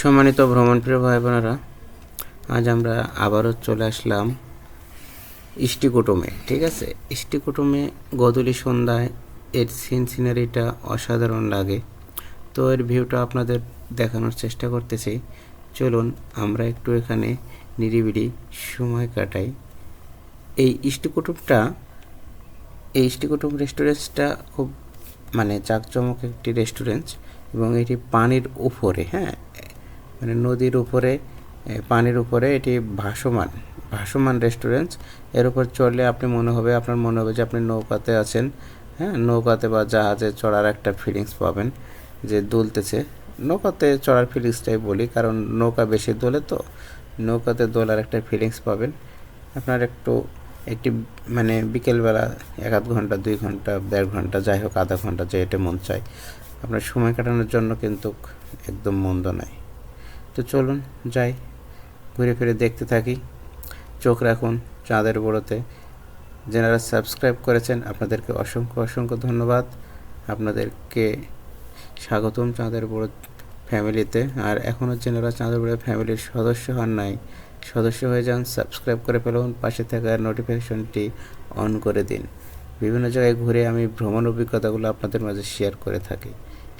সম্মানিত ভ্রমণপ্রিয় ভাই বোনেরা, আজ আমরা আবারও চলে আসলাম ইষ্টিকুটুমে, ঠিক আছে? ইষ্টিকুটুমে গধূলি সন্ধ্যায় এর সিন সিনারিটা অসাধারণ লাগে। তো এর ভিউটা আপনাদের দেখানোর চেষ্টা করতেছি। চলুন আমরা একটু এখানে নিরিবিলি সময় কাটাই। এই ইষ্টিকুটুমটা, এই ইষ্টিকুটুম রেস্টুরেন্টসটা খুব মানে জাঁকজমক একটি রেস্টুরেন্ট এবং এটি পানির উপরে হ্যাঁ? মানে নদীর উপরে পানির উপরে এটি ভাসমান। ভাসমান রেস্টুরেন্টের উপর চড়লে আপনি মনে হবে, আপনার মনে হবে যে আপনি নৌকাতে আছেন হ্যাঁ? নৌকাতে বা জাহাজে চড়ার একটা ফিলিংস পাবেন যে দুলতেছে। নৌকাতে চড়ার ফিলিংসটাই বলি, কারণ নৌকা বেশি দোলে তো, নৌকাতে দোলার একটা ফিলিংস পাবেন। আপনার একটু, একটি মানে বিকেলবেলা এক আধ ঘণ্টা, দুই ঘণ্টা, দেড় ঘণ্টা, যাই হোক, আধা ঘণ্টা যে এটা মন চায়। আপনার সময় কাটানোর জন্য কিন্তু একদম মন্দ নয় তো চলুন যাই, ঘুরে ফিরে দেখতে থাকি। চোখ রাখুন চাঁদের বড়োতে। যারা সাবস্ক্রাইব করেছেন, আপনাদেরকে অসংখ্য অসংখ্য ধন্যবাদ। আপনাদেরকে স্বাগতম চাঁদের বড় ফ্যামিলিতে আর এখনও যারা চাঁদের বড় ফ্যামিলির সদস্য হন নাই, সদস্য হয়ে যান সাবস্ক্রাইব করে ফেলুন, পাশে থাকা নোটিফিকেশনটি অন করে দিন। বিভিন্ন জায়গায় ঘুরে আমি ভ্রমণ অভিজ্ঞতাগুলো আপনাদের মাঝে শেয়ার করে থাকি।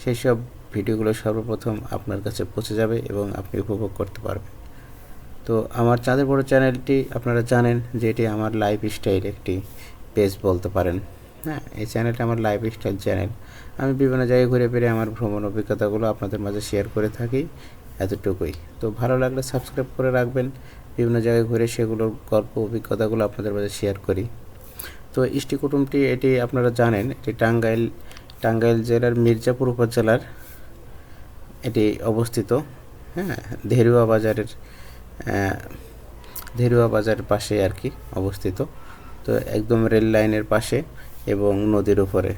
সেই সব ভিডিওগুলো সর্বপ্রথম আপনার কাছে পৌঁছে যাবে এবং আপনি উপভোগ করতে পারবেন। তো আমার চাঁদের বড় চ্যানেলটি আপনারা জানেন যে এটি আমার লাইফ স্টাইল একটি পেজ বলতে পারেন। হ্যাঁ এই চ্যানেলটা আমার লাইফ স্টাইল চ্যানেল। আমি বিভিন্ন জায়গায় ঘুরে ফিরে আমার ভ্রমণ অভিজ্ঞতাগুলো আপনাদের মাঝে শেয়ার করে থাকি এতটুকুই। তো ভালো লাগলে সাবস্ক্রাইব করে রাখবেন। বিভিন্ন জায়গায় ঘুরে সেগুলোর গল্প, অভিজ্ঞতাগুলো আপনাদের মাঝে শেয়ার করি। তো ইষ্টি কুটুমটি, এটি আপনারা জানেন, এটি টাঙ্গাইল টাঙ্গাইল জেলার মির্জাপুর উপজেলার এটি অবস্থিত হ্যাঁ ধেরুয়া বাজারের ধেরুয়া বাজারের পাশে আর কি অবস্থিত। তো একদম রেল লাইনের পাশে এবং নদীর উপরে।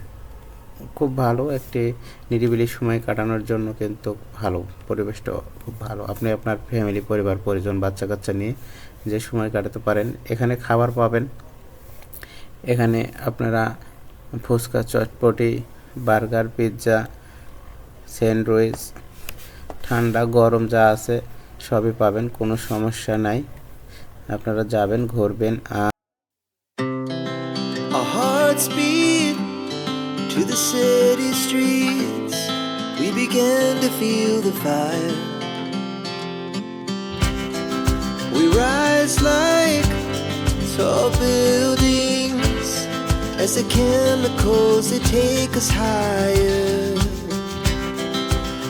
খুব ভালো, একটি নিরিবিলি সময় কাটানোর জন্য কিন্তু ভালো পরিবেশটা খুব ভালো। আপনি আপনার ফ্যামিলি পরিবার, পরিজন বাচ্চা কাচ্চা নিয়ে যে সময় কাটাতে পারেন, এখানে খাবার পাবেন। এখানে আপনারা fuchka, chotpoti, burger, pizza, sandwich ঠান্ডা গরম যা আছে সবই পাবেন কোনো সমস্যা নাই আপনারা যাবেন ঘুরবেন আর to the city streets. We began to feel the fire. We rise like tall buildings as the chemicals they take us higher.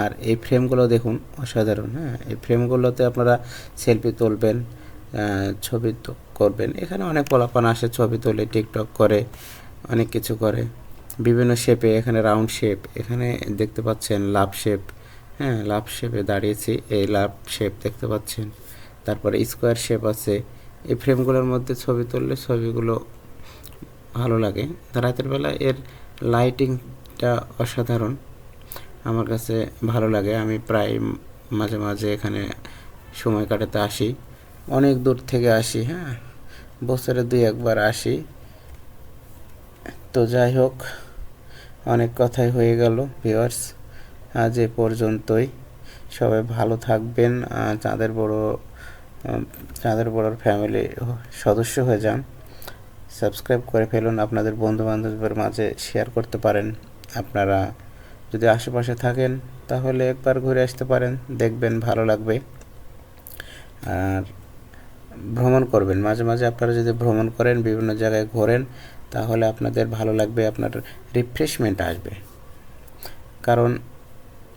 আর এই ফ্রেমগুলো দেখুন, অসাধারণ হ্যাঁ? এই ফ্রেমগুলোতে আপনারা সেলফি তুলবেন ছবি করবেন। এখানে অনেক পোলাপান আসে, ছবি তোলে, টিকটক করে, অনেক কিছু করে। বিভিন্ন শেপে এখানে রাউন্ড শেপ এখানে দেখতে পাচ্ছেন লাভ শেপ হ্যাঁ? লাভ শেপে দাঁড়িয়েছি, এই লাভ শেপ দেখতে পাচ্ছেন। তারপরে স্কোয়ার শেপ আছে। এই ফ্রেমগুলোর মধ্যে ছবি তুললে ছবিগুলো ভালো লাগে। রাতের বেলা এর লাইটিংটা অসাধারণ। আমার কাছে ভালো লাগে। আমি প্রায় মাঝে মাঝে এখানে সময় কাটাতে আসি। অনেক দূর থেকে আসি হ্যাঁ? বছরে দুই একবার আসি। তো যাই হোক, অনেক কথাই হয়ে গেল ভিউয়ার্স আজ এ পর্যন্তই। সবাই ভালো থাকবেন চাঁদের বড় চাঁদের বড়োর ফ্যামিলি সদস্য হয়ে যান সাবস্ক্রাইব করে ফেলুন। আপনাদের বন্ধু বান্ধবের মাঝে শেয়ার করতে পারেন। আপনারা যদি আশেপাশে থাকেন, তাহলে একবার ঘুরে আসতে পারেন, দেখবেন ভালো লাগবে। আর ভ্রমণ করবেন। মাঝে মাঝে আপনারা যদি ভ্রমণ করেন, বিভিন্ন জায়গায় ঘোরেন, তাহলে আপনাদের ভালো লাগবে, আপনার রিফ্রেশমেন্ট আসবে। কারণ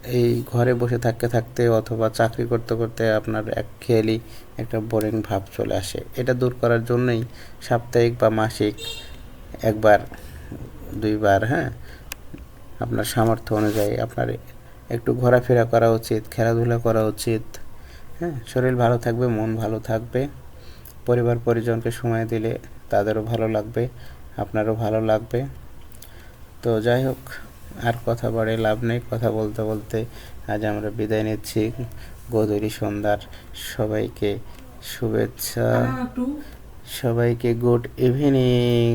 এই ঘরে বসে থাকতে থাকতে অথবা চাকরি করতে করতে আপনার এক খেয়ালি একটা বোরিং ভাব চলে আসে। এটা দূর করার জন্যই সাপ্তাহিক বা মাসিক একবার, দুইবার হ্যাঁ? আপনার সামর্থ্য অনুযায়ী আপনার একটু ঘোরাফেরা করা উচিত খেলাধুলা করা উচিত হ্যাঁ? শরীর ভালো থাকবে মন ভালো থাকবে। পরিবার পরিজনকে সময় দিলে তাদেরও ভালো লাগবে আপনারও ভালো লাগবে। তো যাই হোক আর কথা বাড়ে লাভ নেই। কথা বলতে বলতে আজ আমরা বিদায় নিচ্ছি। গোধূলি সন্ধ্যার সবাইকে শুভেচ্ছা। সবাইকে গুড ইভিনিং।